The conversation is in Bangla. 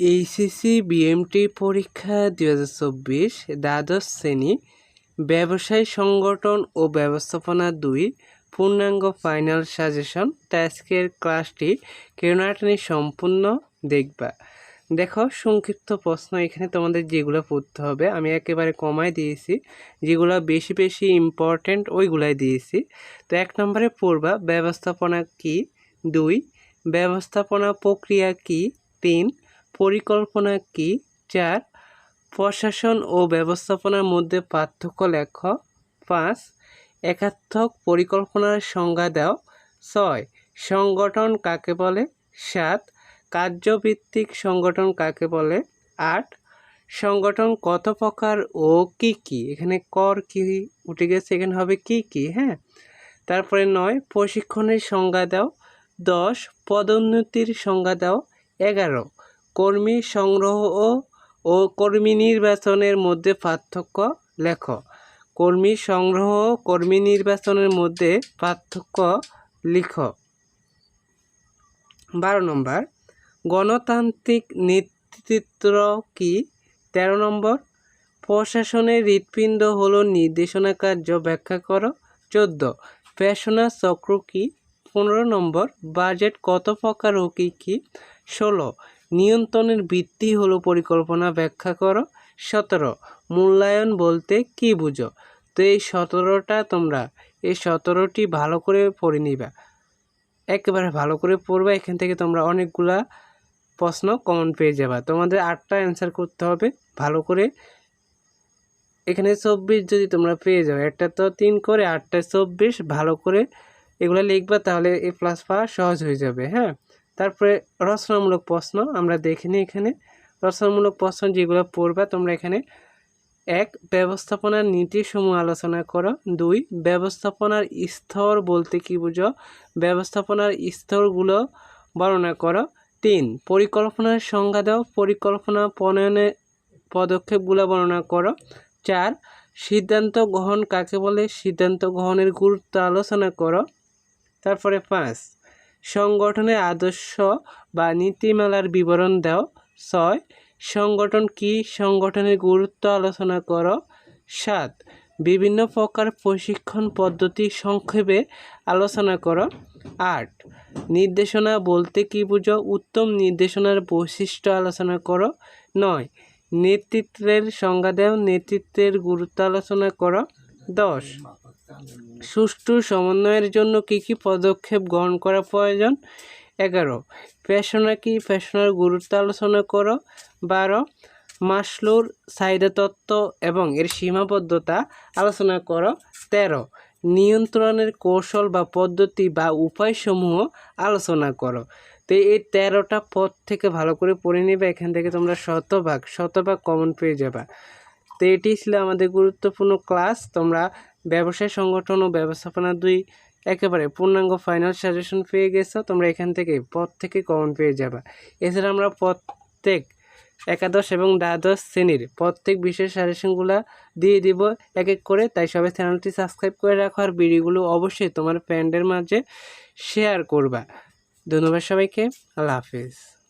এইচএসসি বিএমটি পরীক্ষা দুই হাজার চব্বিশ দ্বাদশ শ্রেণি, ব্যবসায় সংগঠন ও ব্যবস্থাপনা দুই, পূর্ণাঙ্গ ফাইনাল সাজেশন আজকের ক্লাসটি কেনাটানি সম্পূর্ণ দেখবা। দেখো, সংক্ষিপ্ত প্রশ্ন, এখানে তোমাদের যেগুলো পড়তে হবে, আমি একেবারে কমায় দিয়েছি, যেগুলো বেশি বেশি ইম্পর্ট্যান্ট ওইগুলাই দিয়েছি। তো এক নম্বরে পড়বা, ব্যবস্থাপনা কি? দুই, ব্যবস্থাপনা প্রক্রিয়া কি? তিন পরিকল্পনা কি? চার, প্রশাসন ও ব্যবস্থাপনার মধ্যে পার্থক্য লেখ। পাঁচ, একাত্মক পরিকল্পনার সংজ্ঞা দাও। ছয়, সংগঠন কাকে বলে? সাত, কার্যভিত্তিক সংগঠন কাকে বলে? আট, সংগঠন কত প্রকার ও কি কি? এখানে কর কি উঠে গেছে, এখানে হবে কি কি হ্যাঁ? তারপরে নয়, প্রশিক্ষণের সংজ্ঞা দাও। দশ, পদোন্নতির সংজ্ঞা দাও। এগারো কর্মী সংগ্রহ ও কর্মী নির্বাচনের মধ্যে পার্থক্য লেখ। কর্মী সংগ্রহ ও কর্মী নির্বাচনের মধ্যে পার্থক্য লিখ। বারো নম্বর, গণতান্ত্রিক নেতৃত্ব কি? তেরো নম্বর, প্রশাসনের হৃৎপিণ্ড হল নির্দেশনা কার্য ব্যাখ্যা করো। চোদ্দ পেশনা চক্র কি? পনেরো নম্বর, বাজেট কত প্রকার ও কী কী? ষোলো নিয়ন্ত্রণের ভিত্তি হলো পরিকল্পনা ব্যাখ্যা করো। সতেরো, মূল্যায়ন বলতে কি বুঝো? তো এই সতেরোটা তোমরা, এই সতেরোটি ভালো করে পড়ে নিবা। একেবারে ভালো করে পড়বা, এখান থেকে তোমরা অনেকগুলা প্রশ্ন কমন পেয়ে যাবা। তোমাদের আটটা অ্যান্সার করতে হবে ভালো করে। এখানে চব্বিশ যদি তোমরা পেয়ে যাও, একটা তো তিন করে, আটটা চব্বিশ, ভালো করে এগুলো লিখবা, তাহলে এ প্লাস পাওয়া সহজ হয়ে যাবে হ্যাঁ? তারপরে রচনামূলক প্রশ্ন আমরা দেখিনি এখানে। রচনামূলক প্রশ্ন যেগুলো পড়বা, তোমরা এখানে এক, ব্যবস্থাপনার নীতিসমূহ আলোচনা করো। দুই, ব্যবস্থাপনার স্তর বলতে কি বুঝো? ব্যবস্থাপনার স্তরগুলো বর্ণনা করো। তিন, পরিকল্পনার সংজ্ঞা দাও। পরিকল্পনা প্রণয়নের পদক্ষেপগুলো বর্ণনা করো। চার, সিদ্ধান্ত গ্রহণ কাকে বলে? সিদ্ধান্ত গ্রহণের গুরুত্ব আলোচনা করো। তারপরে পাঁচ সংগঠনের আদর্শ বা নীতিমালার বিবরণ দাও। ছয়, সংগঠন কি? সংগঠনের গুরুত্ব আলোচনা করো। সাত, বিভিন্ন প্রকার প্রশিক্ষণ পদ্ধতি সংক্ষেপে আলোচনা করো। আট, নির্দেশনা বলতে কি বুঝো? উত্তম নির্দেশনার বৈশিষ্ট্য আলোচনা করো। নয়, নেতৃত্বের সংজ্ঞা দেও। নেতৃত্বের গুরুত্ব আলোচনা করো। দশ সুষ্ঠু সমন্বয়ের জন্য কি কি পদক্ষেপ গ্রহণ করা প্রয়োজন? এগারো, পেশনা কি পেশনার গুরুত্ব আলোচনা করো? বারো, মাসলুর চাহিদা তত্ত্ব এবং এর সীমাবদ্ধতা আলোচনা করো? তেরো, নিয়ন্ত্রণের কৌশল বা পদ্ধতি বা উপায়সমূহ আলোচনা করো। তো এই তেরোটা পদ থেকে ভালো করে পড়ে নেবে, এখান থেকে তোমরা শতভাগ শতভাগ কমন পেয়ে যাবা। তো এটি ছিল আমাদের গুরুত্বপূর্ণ ক্লাস তোমরা ব্যবসায় সংগঠন ও ব্যবস্থাপনা দুই একেবারে পূর্ণাঙ্গ ফাইনাল সাজেশন পেয়ে গেছো, তোমরা এখান থেকে পদ থেকে কমন পেয়ে যাবা। এছাড়া আমরা প্রত্যেক একাদশ এবং দ্বাদশ শ্রেণির প্রত্যেক বিশেষ সাজেশনগুলো দিয়ে দিব এক এক করে, তাই সবাই চ্যানেলটি সাবস্ক্রাইব করে রাখো আর ভিডিওগুলো অবশ্যই তোমার ফ্রেন্ডের মাঝে শেয়ার করবা। ধন্যবাদ সবাইকে, আল্লাহ হাফিজ।